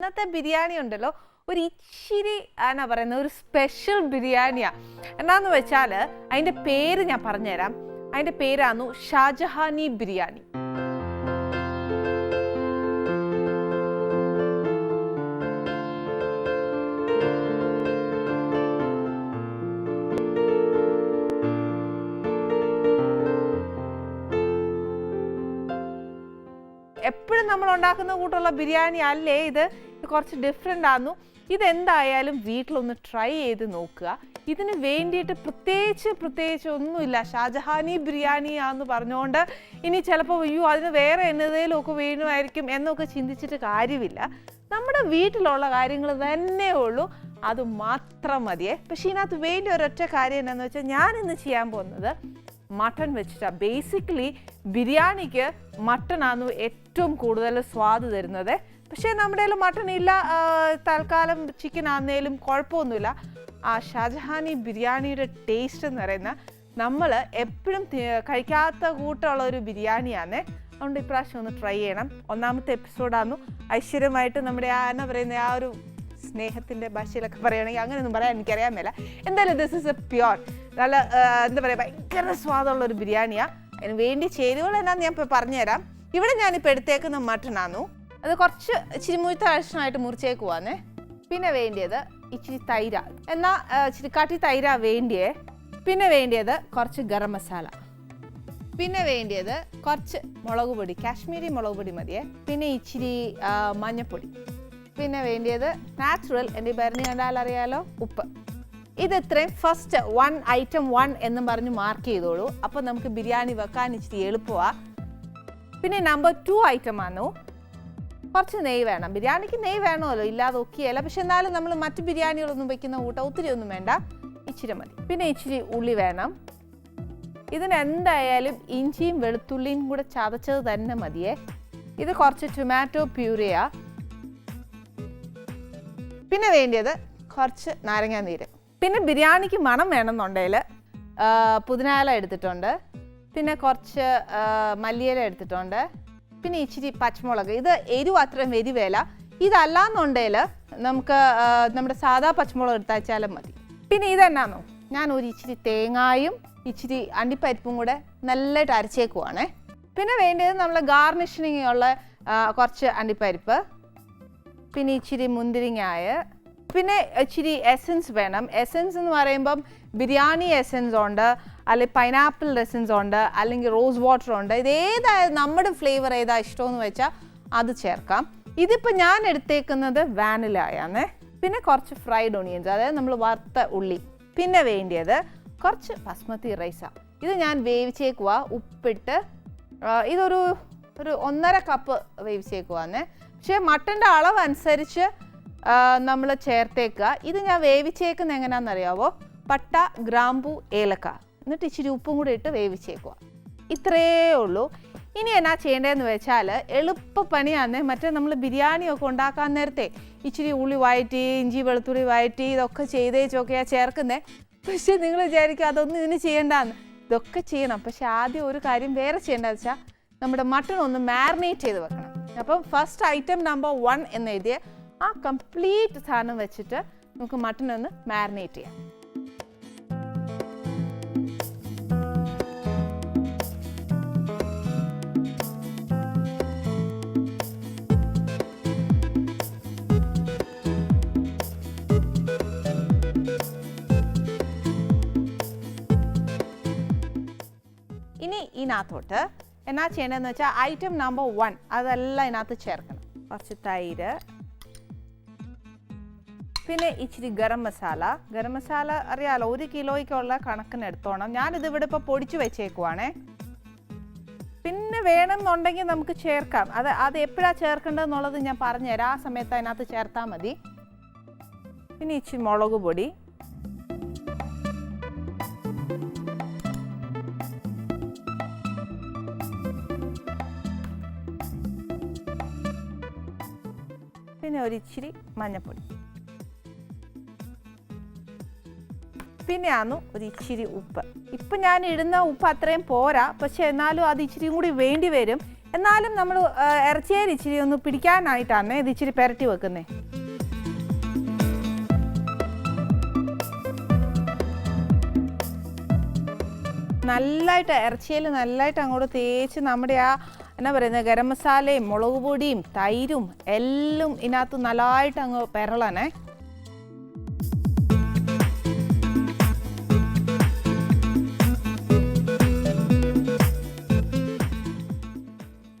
ഇന്നത്തെ ബിരിയാണി ഉണ്ടല്ലോ ഒരു ഇച്ചിരി എന്നാ പറയുന്നത് ഒരു സ്പെഷ്യൽ ബിരിയാണിയാ. എന്നാന്ന് വെച്ചാൽ അതിന്റെ പേര് ഞാൻ പറഞ്ഞുതരാം. അതിന്റെ പേരാന്നു ഷാജഹാനി ബിരിയാണി. എപ്പോഴും നമ്മൾ ഉണ്ടാക്കുന്ന കൂട്ടുള്ള ബിരിയാണി അല്ലേ ഇത്? കുറച്ച് ഡിഫറെന്റ് ആയിരുന്നു ഇതെന്തായാലും വീട്ടിലൊന്ന് ട്രൈ ചെയ്ത് നോക്കുക. ഇതിന് വേണ്ടിയിട്ട് പ്രത്യേകിച്ച് പ്രത്യേകിച്ച് ഒന്നുമില്ല. ഷാജഹാനി ബിരിയാണി ആന്ന് പറഞ്ഞുകൊണ്ട് ഇനി ചിലപ്പോൾ അയ്യോ അതിന് വേറെ എന്നതേലും ഒക്കെ വീണുമായിരിക്കും എന്നൊക്കെ ചിന്തിച്ചിട്ട് കാര്യമില്ല. നമ്മുടെ വീട്ടിലുള്ള കാര്യങ്ങൾ തന്നെ ഉള്ളൂ. അത് മാത്രം മതിയേ. പക്ഷേ ഇതിനകത്ത് വേണ്ടി ഒരൊറ്റ കാര്യം എന്താണെന്ന് വെച്ചാൽ ഞാൻ ഇന്ന് ചെയ്യാൻ പോകുന്നത് മട്ടൺ വെച്ചിട്ടാണ് ബേസിക്കലി ബിരിയാണിക്ക് മട്ടണാണ് ഏറ്റവും കൂടുതൽ സ്വാദ് തരുന്നത്. പക്ഷേ നമ്മുടെ കയ്യിൽ മട്ടൺ ഇല്ല തൽക്കാലം ചിക്കൻ ആന്നേലും കുഴപ്പമൊന്നുമില്ല. ആ ഷാജഹാനി ബിരിയാണിയുടെ ടേസ്റ്റ് എന്ന് പറയുന്ന നമ്മൾ എപ്പോഴും കഴിക്കാത്ത കൂട്ടമുള്ള ഒരു ബിരിയാണിയാണ് അതുകൊണ്ട് ഇപ്രാവശ്യം ഒന്ന് ട്രൈ ചെയ്യണം. ഒന്നാമത്തെ എപ്പിസോഡാന്നു ഐശ്വര്യമായിട്ട് നമ്മുടെ ആ എന്നാ പറയുന്ന ആ ഒരു സ്നേഹത്തിന്റെ ഭാഷയിലൊക്കെ പറയുകയാണെങ്കിൽ അങ്ങനെയൊന്നും പറയാൻ എനിക്കറിയാൻ മേല എന്തായാലും ദിസ് ഇസ് എ പ്യോർ നല്ല എന്താ പറയുക ഭയങ്കര സ്വാദമുള്ള ഒരു ബിരിയാണിയാണ് അതിന് വേണ്ടി ചേരുവകൾ എന്നാന്ന് ഞാൻ ഇപ്പോൾ പറഞ്ഞുതരാം. ഇവിടെ ഞാനിപ്പോൾ എടുത്തേക്കുന്ന മട്ടണാന്നു അത് കുറച്ച് ഇച്ചിരി മുഴുത്ത കഷ്ണമായിട്ട് മുറിച്ചേക്കുവാന്നേ പിന്നെ വേണ്ടിയത് ഇച്ചിരി തൈര. എന്നാൽ ഇച്ചിരി കാട്ടി തൈര വേണ്ടിയേ. പിന്നെ വേണ്ടിയത് കുറച്ച് ഗരം മസാല. പിന്നെ വേണ്ടിയത് കുറച്ച് മുളക് പൊടി കാശ്മീരി മുളക് പൊടി മതിയേ. പിന്നെ ഇച്ചിരി മഞ്ഞൾപ്പൊടി പിന്നെ വേണ്ടിയത് നാച്ചുറൽ എന്റെ ഭരണി കണ്ടാൽ അറിയാലോ? ഉപ്പ്. ഇത് ഇത്രയും ഫസ്റ്റ് വൺ ഐറ്റം വൺ എന്നും പറഞ്ഞ് മാർക്ക് ചെയ്തോളൂ. അപ്പോൾ നമുക്ക് ബിരിയാണി വെക്കാൻ ഇച്ചിരി എളുപ്പമാണ് പിന്നെ നമ്പർ ടു ഐറ്റം ആണു. കുറച്ച് നെയ്യ് വേണം. ബിരിയാണിക്ക് നെയ്യ് വേണമല്ലോ ഇല്ലാതെ ഒക്കെയല്ല. പക്ഷെ എന്നാലും നമ്മൾ മറ്റു ബിരിയാണികളൊന്നും വെക്കുന്ന കൂട്ടം ഒത്തിരി ഒന്നും വേണ്ട. ഇച്ചിരി മതി. പിന്നെ ഇച്ചിരി ഉള്ളി വേണം. ഇതിന് എന്തായാലും ഇഞ്ചിയും വെളുത്തുള്ളിയും കൂടെ ചതച്ചത് തന്നെ മതിയേ. ഇത് കുറച്ച് ടൊമാറ്റോ പ്യൂരിയാ പിന്നെ വേണ്ടിയത് കുറച്ച് നാരങ്ങാ നീര്. പിന്നെ ബിരിയാണിക്ക് മണം വേണമെന്നുണ്ടെങ്കിൽ പുതിനാല എടുത്തിട്ടുണ്ട്. പിന്നെ കുറച്ച് മല്ലിയില എടുത്തിട്ടുണ്ട്. പിന്നെ ഇച്ചിരി പച്ചമുളക്. ഇത് എരിവ് അത്രയും എരിവേല. ഇതല്ലാന്നുണ്ടെങ്കിൽ നമുക്ക് നമ്മുടെ സാധാ പച്ചമുളക് എടുത്താച്ചാലും മതി. പിന്നെ ഇതെന്നാന്നോ? ഞാൻ ഒരു ഇച്ചിരി തേങ്ങായും ഇച്ചിരി അണ്ടിപ്പരിപ്പും കൂടെ നല്ലതായിട്ട് അരച്ചേക്കുവാണേ. പിന്നെ വേണ്ടത് നമ്മൾ ഗാർണിഷിനിങ് ഉള്ള കുറച്ച് അണ്ടിപ്പരിപ്പ്. പിന്നെ ഇച്ചിരി മുന്തിരിങ്ങായ. പിന്നെ ഇച്ചിരി എസൻസ് വേണം. എസൻസ് എന്ന് പറയുമ്പം ബിരിയാണി എസൻസ് ഉണ്ട്. അല്ലെങ്കിൽ പൈനാപ്പിൾ ലെസൻസ് ഉണ്ട് അല്ലെങ്കിൽ റോസ് വാട്ടർ ഉണ്ട് ഇത് ഏതായാലും നമ്മുടെ ഫ്ലേവർ ഏതാ ഇഷ്ടമെന്ന് വെച്ചാൽ അത് ചേർക്കാം. ഇതിപ്പോൾ ഞാൻ എടുത്തേക്കുന്നത് വാനിലയാണ് പിന്നെ കുറച്ച് ഫ്രൈഡ് ഒണിയൻസ് അതായത് നമ്മൾ വറുത്ത ഉള്ളി. പിന്നെ വേണ്ടിയത് കുറച്ച് ബസ്മതി റൈസാണ് ഇത് ഞാൻ വേവിച്ചേക്കുക ഉപ്പിട്ട് ഇതൊരു ഒരു ഒന്നര കപ്പ് വേവിച്ചേക്കുവാന്ന്. പക്ഷേ മട്ടന്റെ അളവ് അനുസരിച്ച് നമ്മൾ ചേർത്തേക്കുക ഇത് ഞാൻ വേവിച്ചേക്കുന്ന എങ്ങനെയാണെന്നറിയാവോ പട്ട ഗ്രാമ്പു ഏലക്ക. എന്നിട്ട് ഇച്ചിരി ഉപ്പും കൂടി ഇട്ട് വേവിച്ചേക്കുക ഇത്രയേ ഉള്ളൂ. ഇനി എന്നാ ചെയ്യേണ്ടതെന്ന് വെച്ചാൽ എളുപ്പ പണിയാന്ന് മറ്റേ നമ്മൾ ബിരിയാണിയൊക്കെ ഉണ്ടാക്കാൻ നേരത്തെ ഇച്ചിരി ഉള്ളി വഴറ്റി ഇഞ്ചി വെളുത്തുള്ളി വഴറ്റി ഇതൊക്കെ ചെയ്തേച്ചൊക്കെയാ ചേർക്കുന്നത് പക്ഷെ നിങ്ങൾ വിചാരിക്കും അതൊന്നും ഇതിന് ചെയ്യേണ്ടാന്ന്. ഇതൊക്കെ ചെയ്യണം. പക്ഷെ ആദ്യം ഒരു കാര്യം വേറെ ചെയ്യേണ്ടതെന്ന് വെച്ചാൽ നമ്മുടെ മട്ടൺ ഒന്ന് മാരിനേറ്റ് ചെയ്ത് വെക്കണം. അപ്പം ഫസ്റ്റ് ഐറ്റം നമ്പർ വൺ എന്ന് എഴുതിയ ആ കംപ്ലീറ്റ് സാധനം വെച്ചിട്ട് നമുക്ക് മട്ടൺ ഒന്ന് മാരിനേറ്റ് ചെയ്യാം. ഇതിനകത്തോട്ട്. എന്നാ ചെയ്യേണ്ടതെന്ന് വെച്ചാൽ ഐറ്റം നമ്പർ വൺ അതെല്ലാം ഇതിനകത്ത് ചേർക്കണം. കുറച്ച് തൈര്. പിന്നെ ഇച്ചിരി ഗരം മസാല. ഗരം മസാല അറിയാലോ ഒരു കിലോയ്ക്കുള്ള കണക്കിന് എടുത്തോണം. ഞാനിത് ഇവിടെ ഇപ്പോൾ പൊടിച്ചു വെച്ചേക്കുവാണേ. പിന്നെ വേണമെന്നുണ്ടെങ്കിൽ നമുക്ക് ചേർക്കാം. അത് അത് എപ്പോഴാണ് ചേർക്കേണ്ടതെന്നുള്ളത് ഞാൻ പറഞ്ഞുതരാം. ആ സമയത്ത് അതിനകത്ത് ചേർത്താൽ മതി. പിന്നെ ഇച്ചിരി മുളക് പൊടി. പിന്നെ ഒരു ഇച്ചിരി മഞ്ഞൾപ്പൊടി പിന്നെയാന്നു ഒരു ഇച്ചിരി ഉപ്പ്. ഇപ്പം ഞാൻ ഇടുന്ന ഉപ്പ് അത്രയും പോരാ. പക്ഷെ എന്നാലും അത് ഇച്ചിരിയും കൂടി വേണ്ടി വരും. എന്നാലും നമ്മൾ ഇറച്ചിയെ ഇച്ചിരി ഒന്ന് പിടിക്കാനായിട്ടാണ് ഇത് ഇച്ചിരി പെരട്ടി വെക്കുന്നത് നല്ലതായിട്ട് ഇറച്ചിയിൽ നല്ലതായിട്ട് അങ്ങോട്ട് തേച്ച് നമ്മുടെ ആ എന്നാ പറയുന്നത്? ഗരം മസാലയും മുളക് പൊടിയും തൈരും എല്ലാം ഇതിനകത്ത് നല്ലതായിട്ട് അങ്ങ് പെരളണേ.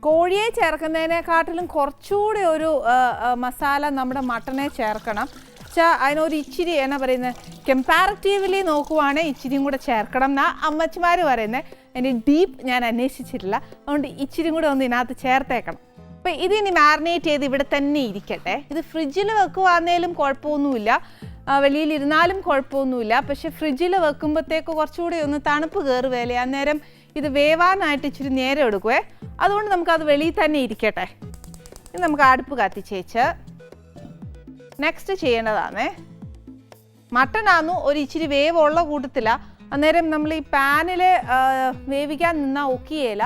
കോഴിയെ ചേർക്കുന്നതിനെക്കാട്ടിലും കുറച്ചുകൂടി ഒരു മസാല നമ്മുടെ മട്ടനെ ചേർക്കണം. വെച്ചാൽ അതിനൊരു ഇച്ചിരി എന്നാ പറയുന്നത്? കമ്പാരറ്റീവ്ലി നോക്കുവാണെങ്കിൽ ഇച്ചിരിയും കൂടെ ചേർക്കണം എന്നാ അമ്മച്ചിമാർ പറയുന്നത് അതിന്റെ ഡീപ്പ് ഞാൻ അന്വേഷിച്ചിട്ടില്ല. അതുകൊണ്ട് ഇച്ചിരി കൂടെ ഒന്ന് ഇതിനകത്ത് ചേർത്തേക്കണം. അപ്പം ഇതിനി മാറിനേറ്റ് ചെയ്ത് ഇവിടെ തന്നെ ഇരിക്കട്ടെ. ഇത് ഫ്രിഡ്ജിൽ വെക്കുവാന്നേലും കുഴപ്പമൊന്നുമില്ല. വെളിയിലിരുന്നാലും കുഴപ്പമൊന്നുമില്ല. പക്ഷേ ഫ്രിഡ്ജിൽ വെക്കുമ്പോഴത്തേക്ക് കുറച്ചുകൂടി ഒന്ന് തണുപ്പ് കയറുകയല്ലേ? അന്നേരം ഇത് വേവാനായിട്ട് ഇച്ചിരി നേരം എടുക്കുവേ. അതുകൊണ്ട് നമുക്കത് വെളിയിൽ തന്നെ ഇരിക്കട്ടെ. ഇത് നമുക്ക് അടുപ്പ് കത്തിച്ചേച്ച് നെക്സ്റ്റ് ചെയ്യേണ്ടതാണേ. മട്ടനാന്നു ഒരു ഇച്ചിരി വേവുള്ള കൂട്ടത്തില. അന്നേരം നമ്മൾ ഈ പാനിൽ വേവിക്കാൻ നിന്നാൽ ഒക്കിയേല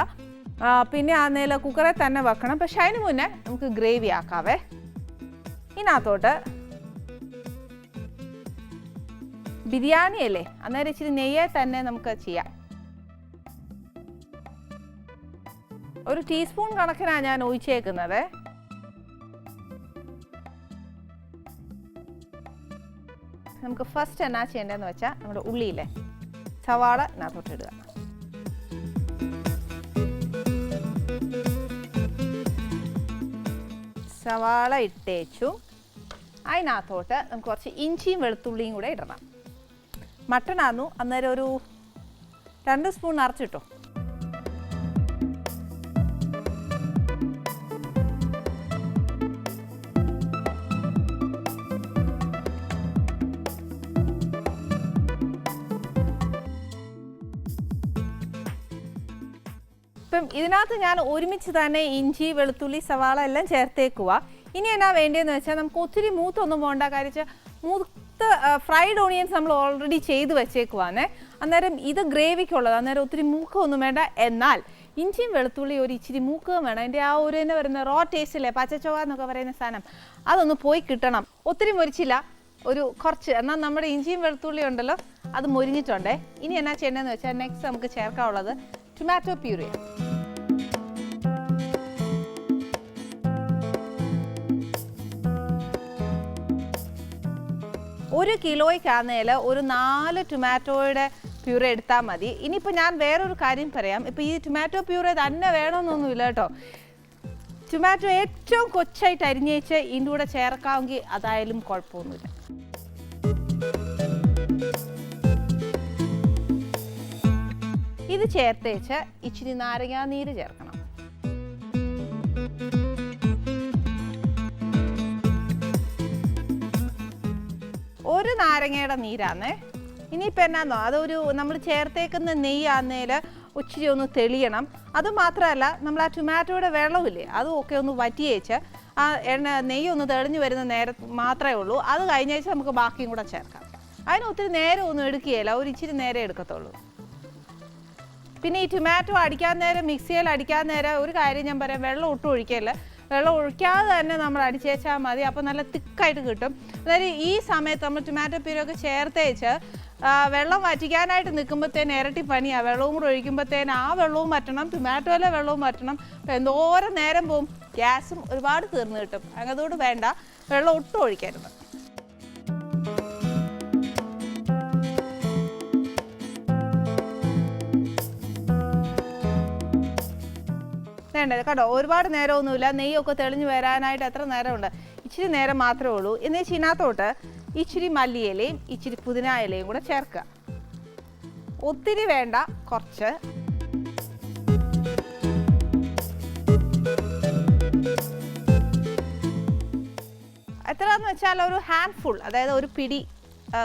പിന്നെ അന്നേരം കുക്കറിൽ തന്നെ വെക്കണം. പക്ഷെ അതിന് മുന്നേ നമുക്ക് ഗ്രേവി ആക്കാവേ. ഇതിനകത്തോട്ട് ബിരിയാണി അല്ലേ? അന്നേരം ഇച്ചിരി നെയ്യെ തന്നെ നമുക്ക് ചെയ്യാം. ഒരു ടീസ്പൂൺ കണക്കിനാണ് ഞാൻ ഒഴിച്ചേക്കുന്നത്. നമുക്ക് ഫസ്റ്റ് എന്നാ ചെയ്യേണ്ടതെന്ന് വെച്ചാൽ നമ്മുടെ ഉള്ളിയില്ലേ? സവാള ഇതിനകത്തോട്ട് ഇടുക സവാള ഇട്ടേച്ചു. അതിനകത്തോട്ട് നമുക്ക് കുറച്ച് ഇഞ്ചിയും വെളുത്തുള്ളിയും കൂടെ ഇടണം. മട്ടണാന്നു അന്നേരം ഒരു രണ്ട് സ്പൂൺ നിറച്ചിട്ടോ ഇപ്പം ഇതിനകത്ത് ഞാൻ ഒരുമിച്ച് തന്നെ ഇഞ്ചി വെളുത്തുള്ളി സവാള എല്ലാം ചേർത്തേക്കുക ഇനി എന്നാ വേണ്ടതെന്ന് വെച്ചാൽ നമുക്ക് ഒത്തിരി മൂത്തൊന്നും പോകണ്ട കാര്യം മൂത്ത് ഫ്രൈഡ് ഓണിയൻസ് നമ്മൾ ഓൾറെഡി ചെയ്ത് വെച്ചേക്കുവാന്നേ. അന്നേരം ഇത് ഗ്രേവിക്കുള്ളത്. അന്നേരം ഒത്തിരി മൂക്കമൊന്നും വേണ്ട. എന്നാൽ ഇഞ്ചിയും വെളുത്തുള്ളി ഒരു ഇച്ചിരി മൂക്കവും വേണം. അതിന്റെ ആ ഒരു തന്നെ വരുന്ന റോ ടേസ്റ്റ് അല്ലേ പച്ചച്ചോവ എന്നൊക്കെ പറയുന്ന സാധനം. അതൊന്ന് പോയി കിട്ടണം. ഒത്തിരി മുരിച്ചില്ല. ഒരു കുറച്ച്. എന്നാൽ നമ്മുടെ ഇഞ്ചിയും വെളുത്തുള്ളി ഉണ്ടല്ലോ. അത് മുരിഞ്ഞിട്ടുണ്ടേ. ഇനി എന്നാ ചെയ്യേണ്ടതെന്ന് വെച്ചാൽ നെക്സ്റ്റ് നമുക്ക് ചേർക്കാനുള്ളത് ടൊമാറ്റോ പ്യൂരി ഒരു കിലോയ്ക്കാന്നേൽ ഒരു നാല് ടൊമാറ്റോയുടെ പ്യൂറ എടുത്താൽ മതി. ഇനിയിപ്പോൾ ഞാൻ വേറൊരു കാര്യം പറയാം. ഇപ്പോൾ ഈ ടൊമാറ്റോ പ്യൂറ തന്നെ വേണമെന്നൊന്നുമില്ല കേട്ടോ. ടൊമാറ്റോ ഏറ്റവും കൊച്ചായിട്ട് അരിഞ്ഞേച്ച് ഇതിന്റെ കൂടെ ചേർക്കാമെങ്കിൽ അതായാലും കുഴപ്പമൊന്നുമില്ല. ഇത് ചേർത്തേച്ച് ഇച്ചിരി നാരങ്ങാനീര് ചേർക്കണം. ഒരു നാരങ്ങയുടെ നീരാന്ന്. ഇനിയിപ്പോൾ എന്നാന്നോ? അതൊരു നമ്മൾ ചേർത്തേക്കുന്ന നെയ്യാന്നേൽ ഉച്ചിരി ഒന്ന് തെളിയണം. അത് മാത്രമല്ല നമ്മൾ ആ ടൊമാറ്റോയുടെ വെള്ളമില്ലേ അതും ഒക്കെ ഒന്ന് വറ്റിയേച്ച് ആ എണ്ണ നെയ്യ് ഒന്ന് തെളിഞ്ഞു വരുന്ന നേരം മാത്രമേ ഉള്ളൂ. അത് കഴിഞ്ഞേച്ച് നമുക്ക് ബാക്കിയും കൂടെ ചേർക്കാം. അതിന് ഒത്തിരി നേരം ഒന്നും എടുക്കുകയില്ല. ഒരു ഇച്ചിരി നേരം എടുക്കത്തുള്ളൂ. പിന്നെ ഈ ടൊമാറ്റോ അടിക്കാൻ നേരം മിക്സിയിൽ അടിക്കാൻ നേരം ഒരു കാര്യം ഞാൻ പറയാം വെള്ളം ഒട്ടും ഒഴിക്കല്ല വെള്ളം ഒഴിക്കാതെ തന്നെ നമ്മൾ അടിച്ചേച്ചാൽ മതി. അപ്പോൾ നല്ല തിക്കായിട്ട് കിട്ടും. അതായത് ഈ സമയത്ത് നമ്മൾ ടൊമാറ്റോ പീരൊക്കെ ചേർത്തേച്ച് വെള്ളം വറ്റിക്കാനായിട്ട് നിൽക്കുമ്പോഴത്തേന് ഇരട്ടി പണിയാണ് വെള്ളവും കൂടെ ഒഴിക്കുമ്പോഴത്തേന് ആ വെള്ളവും വറ്റണം ടൊമാറ്റോയിലെ വെള്ളവും വറ്റണം. അപ്പോൾ എന്തോരം നേരം പോവും. ഗ്യാസും ഒരുപാട് തീർന്നു കിട്ടും. അങ്ങനത്തോട് വേണ്ട. വെള്ളം ഒട്ടും ഒഴിക്കരുത്. വേണ്ടത് കേട്ടോ ഒരുപാട് നേരമൊന്നുമില്ല. നെയ്യൊക്കെ തെളിഞ്ഞു വരാനായിട്ട് എത്ര നേരമുണ്ട്? ഇച്ചിരി നേരം മാത്രമേ ഉള്ളൂ. എന്ന് വെച്ചാൽ ഇതിനകത്തോട്ട് ഇച്ചിരി മല്ലിയിലയും ഇച്ചിരി പുതിന ഇലയും കൂടെ ചേർക്കുക. ഒത്തിരി വേണ്ട കുറച്ച്. എത്രയെന്ന് വെച്ചാൽ ഒരു ഹാൻഡ് ഫുൾ അതായത് ഒരു പിടി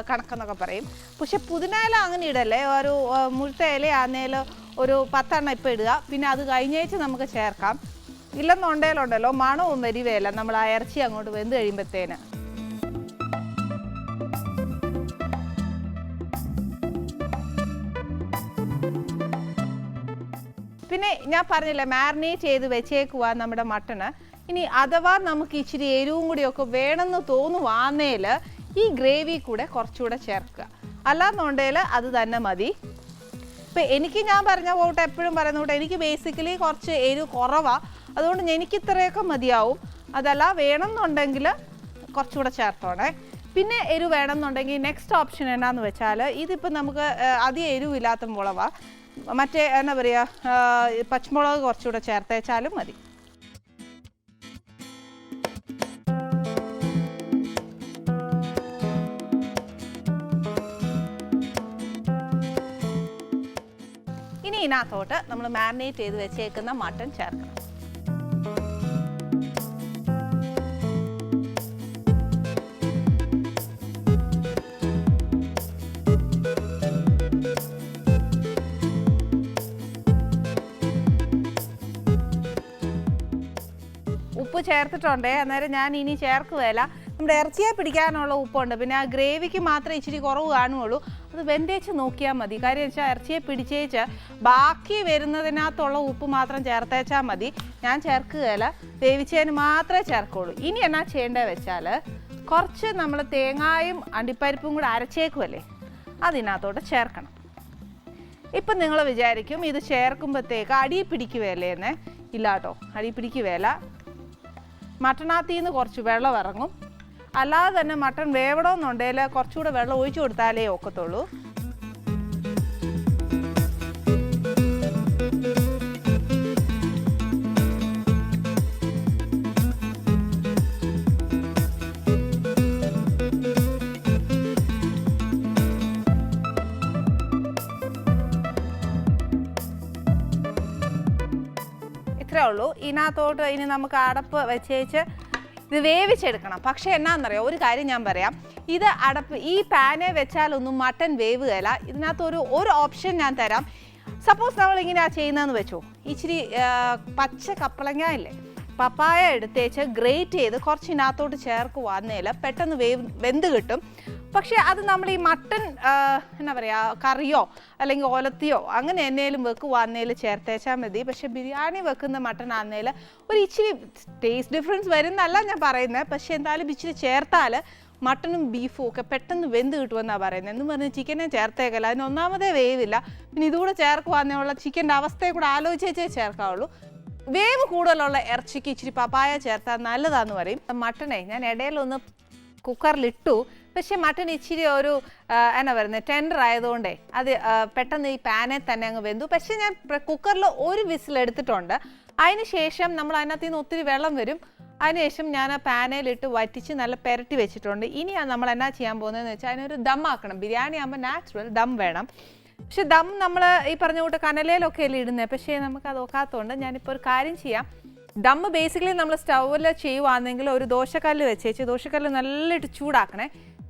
കണക്കെന്നൊക്കെ പറയും. പക്ഷെ പുതിന ഇല അങ്ങനെ ഇടല്ലേ? ഒരു മുഴുത്ത ഇല ആന്നേൽ ഒരു പത്തെണ്ണം ഇപ്പം ഇടുക. പിന്നെ അത് കഴിഞ്ഞേച്ച് നമുക്ക് ചേർക്കാം. ഇല്ലെന്നുണ്ടേലുണ്ടല്ലോ മണവും വരിവേല നമ്മൾ ആ ഇറച്ചി അങ്ങോട്ട് വെന്ത് കഴിയുമ്പോഴത്തേന് പിന്നെ ഞാൻ പറഞ്ഞില്ലേ മാരിനേറ്റ് ചെയ്ത് വെച്ചേക്കുക നമ്മുടെ മട്ടണ്. ഇനി അഥവാ നമുക്ക് ഇച്ചിരി എരിവും കൂടിയൊക്കെ വേണമെന്ന് തോന്നുവാന്നേൽ ഈ ഗ്രേവി കൂടെ കുറച്ചുകൂടെ ചേർക്കുക. അല്ലാന്നുണ്ടെങ്കിൽ അത് തന്നെ മതി. ഇപ്പം എനിക്ക് ഞാൻ പറഞ്ഞ പോട്ട് എപ്പോഴും പറയുന്ന എനിക്ക് ബേസിക്കലി കുറച്ച് എരിവ് കുറവാണ് അതുകൊണ്ട് എനിക്ക് ഇത്രയൊക്കെ മതിയാവും. അതല്ല വേണമെന്നുണ്ടെങ്കിൽ കുറച്ചുകൂടെ ചേർത്തോണേ. പിന്നെ എരിവ് വേണമെന്നുണ്ടെങ്കിൽ നെക്സ്റ്റ് ഓപ്ഷൻ എന്നാന്ന് വെച്ചാൽ ഇതിപ്പോൾ നമുക്ക് അധികം എരിവില്ലാത്ത മുളവാ. മറ്റേ എന്താ പറയുക പച്ചമുളക് കുറച്ചുകൂടെ ചേർത്തേച്ചാലും മതി. ഇനി ഇതിനകത്തോട്ട് നമ്മൾ മാരിനേറ്റ് ചെയ്ത് വെച്ചേക്കുന്ന മട്ടൺ ചേർക്കണം. ഉപ്പ് ചേർത്തിട്ടുണ്ട്. അന്നേരം ഞാൻ ഇനി ചേർക്കുകയില്ല. നമ്മുടെ ഇറച്ചിയെ പിടിക്കാനുള്ള ഉപ്പുണ്ട്. പിന്നെ ആ ഗ്രേവിക്ക് മാത്രം ഇച്ചിരി കുറവ് കാണുകയുള്ളൂ. അത് വെന്തേച്ച് നോക്കിയാൽ മതി. കാര്യം വെച്ചാൽ ഇറച്ചിയെ പിടിച്ചേച്ച് ബാക്കി വരുന്നതിനകത്തുള്ള ഉപ്പ് മാത്രം ചേർത്തേച്ചാൽ മതി. ഞാൻ ചേർക്കുകയില്ല. വേവിച്ചതിന് മാത്രമേ ചേർക്കുള്ളൂ ഇനി എന്നാ ചെയ്യേണ്ടത് വെച്ചാൽ കുറച്ച് നമ്മൾ തേങ്ങായും അണ്ടിപ്പരിപ്പും കൂടെ അരച്ചേക്കുമല്ലേ അതിനകത്തോട്ട് ചേർക്കണം. ഇപ്പം നിങ്ങൾ വിചാരിക്കും ഇത് ചേർക്കുമ്പോഴത്തേക്ക് അടി പിടിക്കുകയല്ലേ എന്ന്. ഇല്ലാട്ടോ. അടി പിടിക്കുകയല്ല. മട്ടണാത്തിൽ നിന്ന് കുറച്ച് വെള്ളം ഇറങ്ങും. അല്ലാതെ തന്നെ മട്ടൺ വേവണമെന്നുണ്ടെങ്കിൽ കുറച്ചുകൂടെ വെള്ളം ഒഴിച്ചു കൊടുത്താലേ ഒക്കത്തുള്ളൂ. ഇത്രേ ഉള്ളൂ. ഇതിനകത്തോട്ട് ഇനി നമുക്ക് അടപ്പ് വെച്ചേച്ച് ഇത് വേവിച്ചെടുക്കണം. പക്ഷേ എന്നാണെന്നറിയോ ഒരു കാര്യം ഞാൻ പറയാം. ഇത് അടപ്പ് ഈ പാനെ വെച്ചാലൊന്നും മട്ടൻ വേവുകയില്ല. ഇതിനകത്ത് ഒരു ഓപ്ഷൻ ഞാൻ തരാം. സപ്പോസ് നമ്മൾ ഇങ്ങനെയാ ചെയ്യുന്നതെന്ന് വെച്ചോ. ഇച്ചിരി പച്ച കപ്പളങ്ങ ഇല്ലേ പപ്പായ എടുത്തേച്ച് ഗ്രേറ്റ് ചെയ്ത് കുറച്ച് ഇതിനകത്തോട്ട് ചേർക്കുവാന്നേൽ പെട്ടെന്ന് വേവ് വെന്ത് കിട്ടും. പക്ഷേ അത് നമ്മൾ ഈ മട്ടൺ എന്നാ പറയുക കറിയോ അല്ലെങ്കിൽ ഓലത്തിയോ അങ്ങനെ എന്നേലും വെക്കുക അന്നേൽ ചേർത്തേച്ചാൽ മതി. പക്ഷേ ബിരിയാണി വെക്കുന്ന മട്ടൺ ആന്നേൽ ഒരു ഇച്ചിരി ടേസ്റ്റ് ഡിഫറൻസ് വരുന്നല്ല ഞാൻ പറയുന്നത് പക്ഷേ എന്തായാലും ഇച്ചിരി ചേർത്താൽ മട്ടണും ബീഫും ഒക്കെ പെട്ടെന്ന് വെന്ത് കിട്ടുമെന്നാണ് പറയുന്നത് എന്ന് പറഞ്ഞ് ചിക്കനെ ചേർത്തേക്കല്ല അതിന് ഒന്നാമതേ വേവില്ല. പിന്നെ ഇതുകൂടെ ചേർക്കുവാന്നുള്ള ചിക്കന്റെ അവസ്ഥയെ കൂടെ ആലോചിച്ചേ ചേർക്കാവുള്ളൂ. വേവ് കൂടുതലുള്ള ഇറച്ചിക്ക് ഇച്ചിരി പപ്പായ ചേർത്താൽ നല്ലതാന്ന് പറയും. മട്ടണേ ഞാൻ ഇടയിലൊന്ന് കുക്കറിലിട്ടു. പക്ഷേ മട്ടൻ ഇച്ചിരി ഒരു എന്നാ പറയുന്നത് ടെൻഡർ ആയതുകൊണ്ടേ അത് പെട്ടെന്ന് ഈ പാനെ തന്നെ അങ്ങ് വെന്തു. പക്ഷേ ഞാൻ കുക്കറിൽ ഒരു വിസിൽ എടുത്തിട്ടുണ്ട്. അതിന് ശേഷം നമ്മൾ അതിനകത്ത് നിന്ന് ഒത്തിരി വെള്ളം വരും. അതിനുശേഷം ഞാൻ ആ പാനയിലിട്ട് വറ്റിച്ച് നല്ല പെരട്ടി വെച്ചിട്ടുണ്ട്. ഇനി നമ്മൾ എന്നാ ചെയ്യാൻ പോകുന്നതെന്ന് വെച്ചാൽ അതിനൊരു ദം ആക്കണം. ബിരിയാണി ആകുമ്പോൾ നാച്ചുറൽ ദം വേണം. പക്ഷെ ദം നമ്മൾ ഈ പറഞ്ഞ കൂട്ട് കനലയിലൊക്കെ അല്ലേ ഇടുന്നത് പക്ഷേ നമുക്ക് അത് ഒക്കാത്തതുകൊണ്ട് ഞാനിപ്പോൾ ഒരു കാര്യം ചെയ്യാം. ദം ബേസിക്കലി നമ്മൾ സ്റ്റൗവിൽ ചെയ്യുവാണെങ്കിൽ ഒരു ദോശക്കല്ല് വെച്ചേച്ച് ദോശക്കല്ല് നല്ലിട്ട് ചൂടാക്കണേ.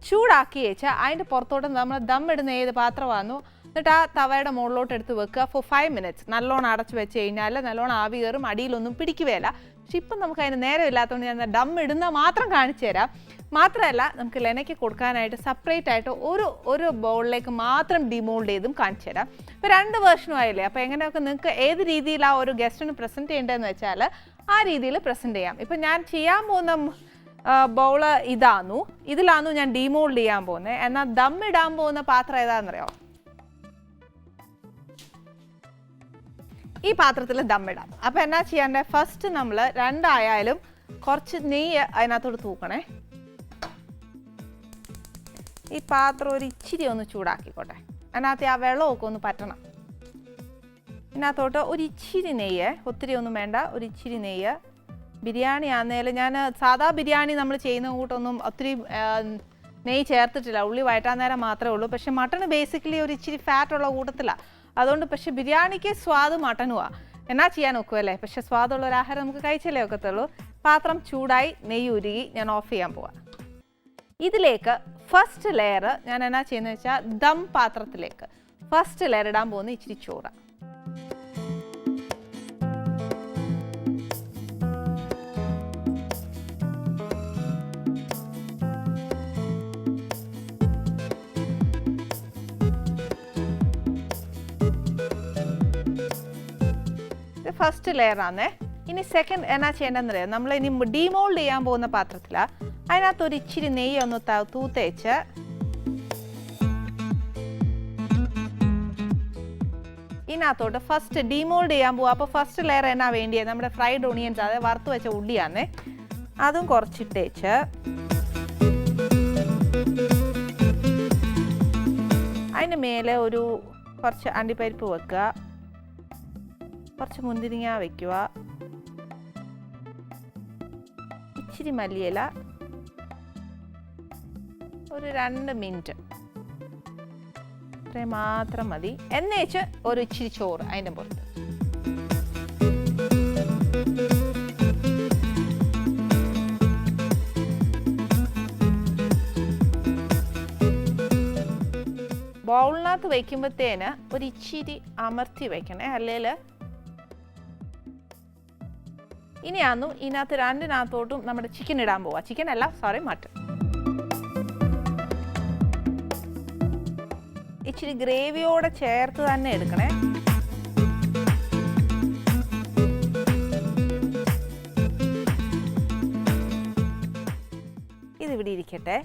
ചൂടാക്കി വെച്ചാൽ അതിന്റെ പുറത്തോട്ട് നമ്മൾ ദം ഇടുന്ന ഏത് പാത്രമാണോ എന്നിട്ട് ആ തവയുടെ മുകളിലോട്ട് എടുത്ത് വെക്കുക ഫോർ ഫൈവ് മിനിറ്റ്സ് നല്ലോണം അടച്ച് വെച്ച് കഴിഞ്ഞാൽ നല്ലോണം ആവി കയറും അടിയിലൊന്നും പിടിക്കുകയില്ല. പക്ഷെ ഇപ്പം നമുക്ക് അതിന് നേരം ഇല്ലാത്തതുകൊണ്ട് ഞാൻ ഡം ഇടുന്ന മാത്രം കാണിച്ചു തരാം. മാത്രമല്ല നമുക്ക് ലെനയ്ക്ക് കൊടുക്കാനായിട്ട് സെപ്പറേറ്റ് ആയിട്ട് ഒരു ഒരു ബൗളിലേക്ക് മാത്രം ഡിമോൾഡ് ചെയ്തും കാണിച്ചു തരാം. ഇപ്പോൾ രണ്ട് വേർഷനും ആയില്ലേ? അപ്പോൾ എങ്ങനെയൊക്കെ നിങ്ങൾക്ക് ഏത് രീതിയിൽ ആ ഒരു ഗസ്റ്റിന് പ്രസന്റ് ചെയ്യേണ്ടതെന്ന് വെച്ചാൽ ആ രീതിയിൽ പ്രസന്റ് ചെയ്യാം. ഇപ്പം ഞാൻ ചെയ്യാൻ പോകുന്ന ബൗൾ ഇതാന്നു. ഇതിലാന്നു ഞാൻ ഡിമോൾഡ് ചെയ്യാൻ പോകുന്നത്. എന്നാൽ ദം ഇടാൻ പോകുന്ന പാത്രം ഏതാണെന്നറിയോ? ഈ പാത്രത്തിൽ ദമ്മിടാം. അപ്പോൾ എന്നാ ചെയ്യേണ്ടത് ഫസ്റ്റ് നമ്മൾ രണ്ടായാലും കുറച്ച് നെയ്യ് അതിനകത്തോട്ട് തൂക്കണേ. ഈ പാത്രം ഒരു ഇച്ചിരി ഒന്ന് ചൂടാക്കിക്കോട്ടെ. അതിനകത്ത് ആ വെള്ളമൊക്കെ ഒന്ന് പറ്റണം. ഇതിനകത്തോട്ട് ഒരു ഇച്ചിരി നെയ്യ് ഒത്തിരി ഒന്നും വേണ്ട ഒരു ഇച്ചിരി നെയ്യ്. ബിരിയാണി ആന്നേലും ഞാൻ സാധാ ബിരിയാണി നമ്മൾ ചെയ്യുന്ന കൂട്ടൊന്നും ഒത്തിരി നെയ്യ് ചേർത്തിട്ടില്ല. ഉള്ളി വഴറ്റാൻ നേരം മാത്രമേ ഉള്ളൂ. പക്ഷെ മട്ടൺ ബേസിക്കലി ഒരു ഇച്ചിരി ഫാറ്റ് ഉള്ള കൂട്ടത്തിലാണ് അതുകൊണ്ട് പക്ഷെ ബിരിയാണിക്ക് സ്വാദ് മട്ടനുവാ. എന്നാ ചെയ്യാൻ ഒക്കുമല്ലേ പക്ഷെ സ്വാദുള്ള ഒരു ആഹാരം നമുക്ക് കഴിച്ചല്ലേ ഒക്കത്തുള്ളൂ. പാത്രം ചൂടായി നെയ്യ് ഉരുകി ഞാൻ ഓഫ് ചെയ്യാൻ പോവാം. ഇതിലേക്ക് ഫസ്റ്റ് ലെയർ ഞാൻ എന്നാ ചെയ്യുന്നത് വെച്ചാൽ ദം പാത്രത്തിലേക്ക്. ഫസ്റ്റ് ലെയർ ഇടാൻ പോകുന്ന ഇച്ചിരി ചോറ് ഫസ്റ്റ് ലെയർ ആണേ ഇനി സെക്കൻഡ് എന്നാ ചെയ്യേണ്ടതെന്ന് അറിയാം നമ്മൾ ഇനി ഡീമോൾഡ് ചെയ്യാൻ പോകുന്ന പാത്രത്തിലാണ് അതിനകത്ത് ഒരു ഇച്ചിരി നെയ്യ് ഒന്ന് തൂത്തേച്ച്. ഇതിനകത്തോട്ട് ഫസ്റ്റ് ഡീമോൾഡ് ചെയ്യാൻ പോകും അപ്പോൾ ഫസ്റ്റ് ലെയർ എന്നാ വേണ്ടിയത് നമ്മുടെ ഫ്രൈഡ് ഓണിയൻസ് അതായത് വറുത്ത് വെച്ച ഉള്ളിയാണേ അതും കുറച്ചിട്ടേച്ച്. അതിന് മേലെ ഒരു കുറച്ച് അണ്ടിപ്പരിപ്പ് വെക്കുക. കുറച്ച് മുന്തിരിങ്ങ വയ്ക്കുക. ഇച്ചിരി മല്ലിയില. ഒരു രണ്ട് മിനിറ്റ്. ഇത്രയും മാത്രം മതി. എന്നേച്ച് ഒരു ഇച്ചിരി ചോറ് അതിന്റെ പുറത്ത് ബൗളിനകത്ത് വയ്ക്കുമ്പോഴത്തേന് ഒരു ഇച്ചിരി അമർത്തി വയ്ക്കണേ. അല്ലെങ്കിൽ ഇനിയാന്നു ഇതിനകത്ത് രണ്ടിനകത്തോട്ടും നമ്മുടെ ചിക്കൻ ഇടാൻ പോവാ. ചിക്കൻ അല്ല സോറി മട്ടൺ ഇച്ചിരി ഗ്രേവിയോടെ ചേർത്ത് തന്നെ എടുക്കണേ. ഇതിവിടെ ഇരിക്കട്ടെ.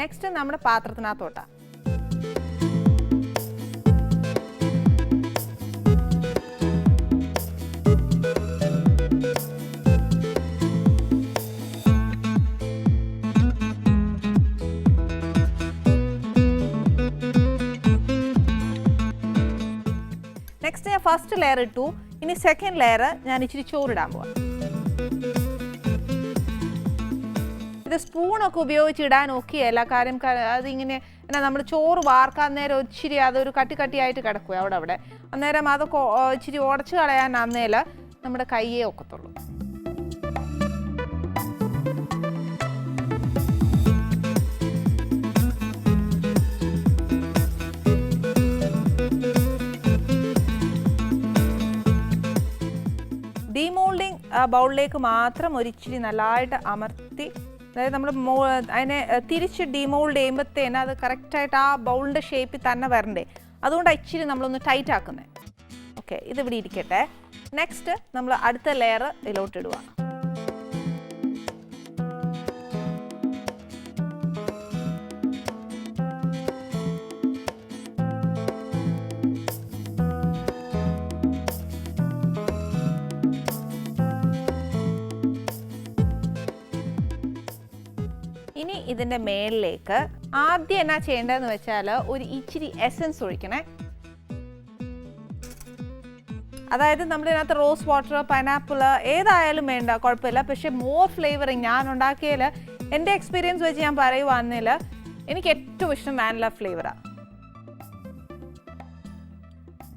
നെക്സ്റ്റ് നമ്മുടെ പാത്രത്തിനകത്തോട്ടാ. നെക്സ്റ്റ് ഞാൻ ഫസ്റ്റ് ലെയർ ഇട്ടു. ഇനി സെക്കൻഡ് ലെയർ ഞാൻ ഇച്ചിരി ചോറിടാൻ പോവാം. ഇത് സ്പൂണൊക്കെ ഉപയോഗിച്ച് ഇടാൻ ഒക്കെയല്ല കാര്യം അതിങ്ങനെ എന്നാ നമ്മൾ ചോറ് വാർക്കാൻ നേരം ഇച്ചിരി അതൊരു കട്ടി കട്ടിയായിട്ട് കിടക്കുക അവിടെ അവിടെ. അന്നേരം അതൊക്കെ ഇച്ചിരി ഉടച്ച് കളയാൻ അന്നേൽ നമ്മുടെ കയ്യേ ഒക്കത്തുള്ളൂ. ഡീമോൾഡിങ് ബൗളിലേക്ക് മാത്രം ഒരിച്ചിരി നല്ലതായിട്ട് അമർത്തി അതായത് നമ്മൾ അതിനെ തിരിച്ച് ഡീമോൾഡ് ചെയ്യുമ്പോഴത്തേന് അത് കറക്റ്റായിട്ട് ആ ബൗളിന്റെ ഷേപ്പിൽ തന്നെ വരണ്ടേ. അതുകൊണ്ട് ഇച്ചിരി നമ്മളൊന്ന് ടൈറ്റ് ആക്കുന്നത് ഓക്കെ ഇതിവിടെ ഇരിക്കട്ടെ. നെക്സ്റ്റ് നമ്മൾ അടുത്ത ലെയർ ഇതിലോട്ട് ഇതിന്റെ മേളിലേക്ക് ആദ്യം എന്നാ ചെയ്യേണ്ടതെന്ന് വെച്ചാൽ ഒരു ഇച്ചിരി എസൻസ് ഒഴിക്കണേ. അതായത് നമ്മളിതിനകത്ത് റോസ് വാട്ടർ പൈനാപ്പിൾ ഏതായാലും വേണ്ട കുഴപ്പമില്ല. പക്ഷേ മോർ ഫ്ലേവറിങ് ഞാൻ ഉണ്ടാക്കിയതിൽ എന്റെ എക്സ്പീരിയൻസ് വെച്ച് ഞാൻ പറയുവാണെങ്കിൽ എനിക്ക് ഏറ്റവും ഇഷ്ടം വാനില ഫ്ലേവറാണ്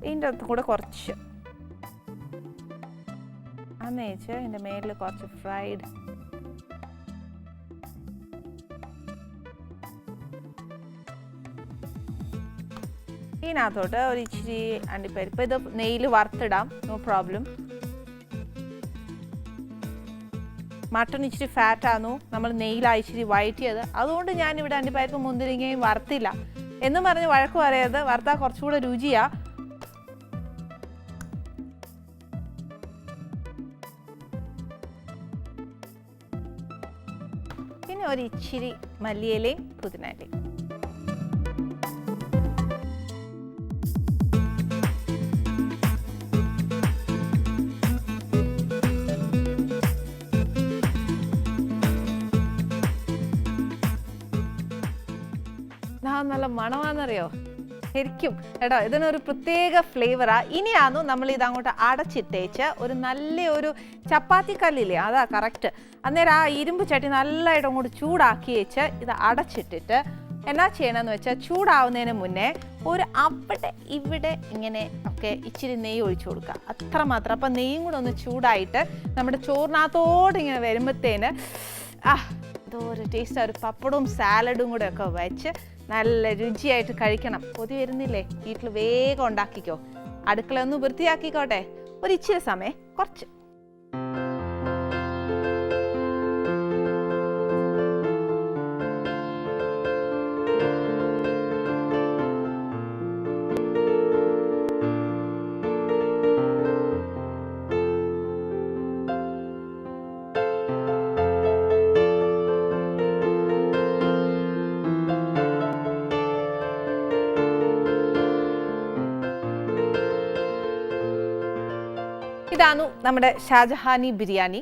ഇതിന്റെ അകത്ത് കൂടെ കുറച്ച്. അന്നേച്ച് ഇതിന്റെ മേലിൽ കുറച്ച് ഫ്രൈഡ് ഇതിനകത്തോട്ട് ഒരു ഇച്ചിരി അണ്ടിപ്പരിപ്പ്. ഇത് നെയ്യിൽ വറുത്തിടാം. നോ പ്രോബ്ലം മട്ടൺ ഇച്ചിരി ഫാറ്റാന്നു നമ്മൾ നെയ്യിലാണ് ഇച്ചിരി വഴറ്റിയത്. അതുകൊണ്ട് ഞാൻ ഇവിടെ അണ്ടിപ്പരിപ്പ് മുന്തിരിങ്ങയും വറുത്തില്ല. എന്ന് പറഞ്ഞ് വഴക്ക് പറയരുത്. വറുത്താൽ കുറച്ചുകൂടെ രുചിയാ. പിന്നെ ഒരു ഇച്ചിരി മല്ലിയിലയും പുതിനയിലയും. നല്ല മണമാണെന്നറിയോ? ശരിക്കും. കേട്ടോ ഇതിനൊരു പ്രത്യേക ഫ്ലേവറാ. ഇനിയാന്നു നമ്മൾ ഇത് അങ്ങോട്ട് അടച്ചിട്ടേച്ച് ഒരു നല്ല ഒരു ചപ്പാത്തി കല്ലില്ലേ അതാ കറക്റ്റ് അന്നേരം ആ ഇരുമ്പ് ചട്ടി നല്ലതായിട്ട് അങ്ങോട്ട് ചൂടാക്കി വെച്ച് ഇത് അടച്ചിട്ടിട്ട് എന്നാ ചെയ്യണമെന്ന് വെച്ചാൽ ചൂടാവുന്നതിന് മുന്നേ ഒരു അവിടെ ഇവിടെ ഇങ്ങനെ ഒക്കെ ഇച്ചിരി നെയ്യ് ഒഴിച്ചു കൊടുക്കുക. അത്രമാത്രം. അപ്പം നെയ്യും കൂടെ ഒന്ന് ചൂടായിട്ട് നമ്മുടെ ചോറിനകത്തോട് ഇങ്ങനെ വരുമ്പോഴത്തേന് ആ എന്തോ ഒരു ടേസ്റ്റ് ഒരു പപ്പടവും സാലഡും കൂടെ ഒക്കെ വെച്ച് നല്ല രുചിയായിട്ട് കഴിക്കണം. കൊതി വരുന്നില്ലേ? വീട്ടിൽ വേഗം ഉണ്ടാക്കിക്കോ. അടുക്കള ഒന്ന് വൃത്തിയാക്കിക്കോട്ടെ. ഒരു ഇച്ചിരി സമയം കുറച്ച്. ഇതാണ് നമ്മുടെ ഷാജഹാനി ബിരിയാണി.